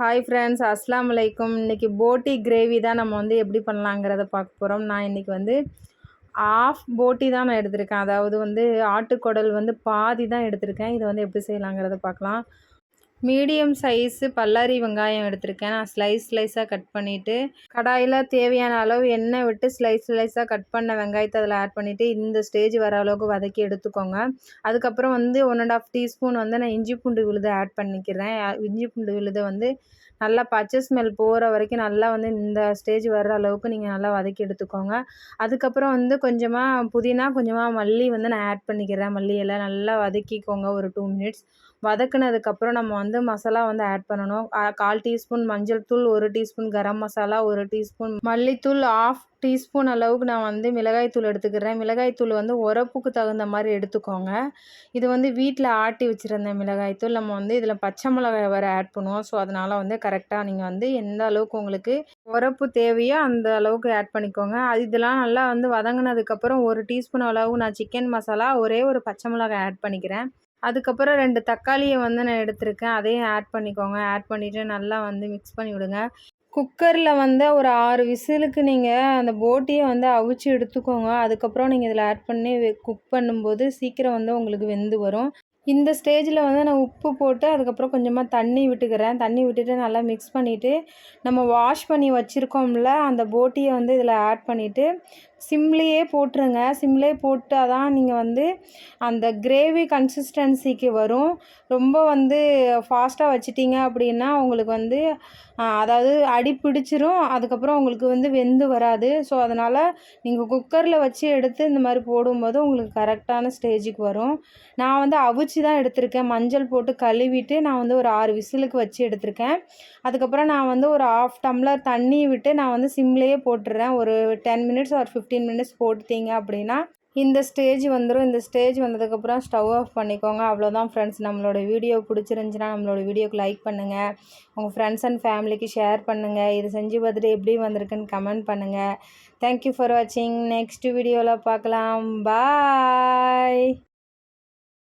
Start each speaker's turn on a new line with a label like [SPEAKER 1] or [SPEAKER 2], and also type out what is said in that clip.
[SPEAKER 1] Hi friends அஸ்லாம் வலைக்கும் இன்றைக்கி போட்டி கிரேவி தான் நம்ம வந்து எப்படி பண்ணலாங்கிறத பார்க்க போகிறோம் நான் இன்றைக்கி வந்து ஆஃப் போட்டி தான் நான் எடுத்திருக்கேன். அதாவது வந்து ஆட்டுக்குடல் வந்து பாதி தான் எடுத்திருக்கேன். இதை வந்து எப்படி செய்யலாங்கிறத பார்க்கலாம். மீடியம் சைஸு பல்லாரி வெங்காயம் எடுத்திருக்கேன். நான் ஸ்லைஸ் ஸ்லைஸாக கட் பண்ணிவிட்டு கடாயில் தேவையான அளவு எண்ணெய் விட்டு ஸ்லைஸ் ஸ்லைஸாக கட் பண்ண வெங்காயத்தை அதில் ஆட் பண்ணிவிட்டு இந்த ஸ்டேஜ் வர அளவுக்கு வதக்கி எடுத்துக்கோங்க. அதுக்கப்புறம் வந்து ஒன் அண்ட் ஆஃப் டீஸ்பூன் வந்து நான் இஞ்சி பூண்டு விழுதை ஆட் பண்ணிக்கிறேன். இஞ்சி பூண்டு விழுதை வந்து நல்லா பச்சை ஸ்மெல் போகிற வரைக்கும் நல்லா வந்து இந்த ஸ்டேஜ் வர்ற அளவுக்கு நீங்கள் நல்லா வதக்கி எடுத்துக்கோங்க. அதுக்கப்புறம் வந்து கொஞ்சமாக புதினா கொஞ்சமாக மல்லி வந்து நான் ஆட் பண்ணிக்கிறேன். மல்லி எல்லாம் நல்லா வதக்கிக்கோங்க ஒரு டூ மினிட்ஸ் வதக்குனதுக்கப்புறம் நம்ம வந்து மசாலா வந்து ஆட் பண்ணணும். கால் டீஸ்பூன் மஞ்சள் தூள் ஒரு டீஸ்பூன் கரம் மசாலா ஒரு டீஸ்பூன். மல்லித்தூள் ஆஃப் டீஸ்பூன் அளவுக்கு நான் வந்து மிளகாய் தூள் எடுத்துக்கிறேன். மிளகாய்த்தூள் வந்து உரப்புக்கு தகுந்த மாதிரி எடுத்துக்கோங்க. இது வந்து வீட்டில் ஆட்டி வச்சுருந்த மிளகாய் தூள். நம்ம வந்து இதில் பச்சை மிளகாய் வேறு ஆட் பண்ணுவோம். ஸோ அதனால் வந்து கரெக்டாக நீங்கள் வந்து எந்த அளவுக்கு உங்களுக்கு உரப்பு தேவையோ அந்த அளவுக்கு ஆட் பண்ணிக்கோங்க. அது இதெல்லாம் நல்லா வந்து வதங்கினதுக்கப்புறம் ஒரு டீஸ்பூன் அளவு நான் சிக்கன் மசாலா ஒரே ஒரு பச்சை மிளகாய் ஆட் பண்ணிக்கிறேன். அதுக்கப்புறம் ரெண்டு தக்காளியை வந்து நான் எடுத்திருக்கேன். அதையும் ஆட் பண்ணிக்கோங்க. ஆட் பண்ணிவிட்டு நல்லா வந்து மிக்ஸ் பண்ணி விடுங்க. குக்கரில் வந்து ஒரு ஆறு விசிலுக்கு நீங்கள் அந்த போட்டியை வந்து அவிச்சு எடுத்துக்கோங்க. அதுக்கப்புறம் நீங்கள் இதில் ஆட் பண்ணி குக் பண்ணும்போது சீக்கிரம் வந்து உங்களுக்கு வெந்து வரும். இந்த ஸ்டேஜில் வந்து நான் உப்பு போட்டு அதுக்கப்புறம் கொஞ்சமாக தண்ணி விட்டுக்கிறேன். தண்ணி விட்டுட்டு நல்லா மிக்ஸ் பண்ணிவிட்டு நம்ம வாஷ் பண்ணி வச்சுருக்கோம்ல அந்த போட்டியை வந்து இதில் ஆட் பண்ணிவிட்டு சிம்லேயே போட்டுருங்க. சிம்லேயே போட்டால் தான் நீங்கள் வந்து அந்த கிரேவி கன்சிஸ்டன்சிக்கு வரும். ரொம்ப வந்து ஃபாஸ்ட்டாக வச்சிட்டிங்க அப்படின்னா உங்களுக்கு வந்து அதாவது அடி பிடிச்சிரும். அதுக்கப்புறம் உங்களுக்கு வந்து வெந்து வராது. ஸோ அதனால் நீங்கள் குக்கரில் வச்சு எடுத்து இந்த மாதிரி போடும்போது உங்களுக்கு கரெக்டான ஸ்டேஜுக்கு வரும். நான் வந்து அவிச்சு தான் எடுத்திருக்கேன். மஞ்சள் போட்டு கழுவிட்டு நான் வந்து ஒரு ஆறு விசிலுக்கு வச்சு எடுத்திருக்கேன். அதுக்கப்புறம் நான் வந்து ஒரு ஆஃப் டம்ளர் தண்ணி விட்டு நான் வந்து சிம்லேயே போட்டுடுறேன் ஒரு டென் மினிட்ஸ் ஒரு ஃபிஃப்டீன் மினிட்ஸ் போட்டுட்டீங்க அப்படின்னா இந்த ஸ்டேஜ் வந்துடும் இந்த ஸ்டேஜ் வந்ததுக்கப்புறம் ஸ்டவ் ஆஃப் பண்ணிக்கோங்க. அவ்வளோதான் ஃப்ரெண்ட்ஸ் நம்மளோட வீடியோ பிடிச்சிருந்துச்சின்னா நம்மளோட வீடியோக்கு லைக் பண்ணுங்கள் உங்கள் ஃப்ரெண்ட்ஸ் அண்ட் ஃபேமிலிக்கு ஷேர் பண்ணுங்கள் இது செஞ்சு பார்த்துட்டு எப்படி வந்திருக்குன்னு கமெண்ட் பண்ணுங்கள் தேங்க்யூ ஃபார் வாட்சிங் நெக்ஸ்ட் வீடியோவில் பார்க்கலாம். பாய்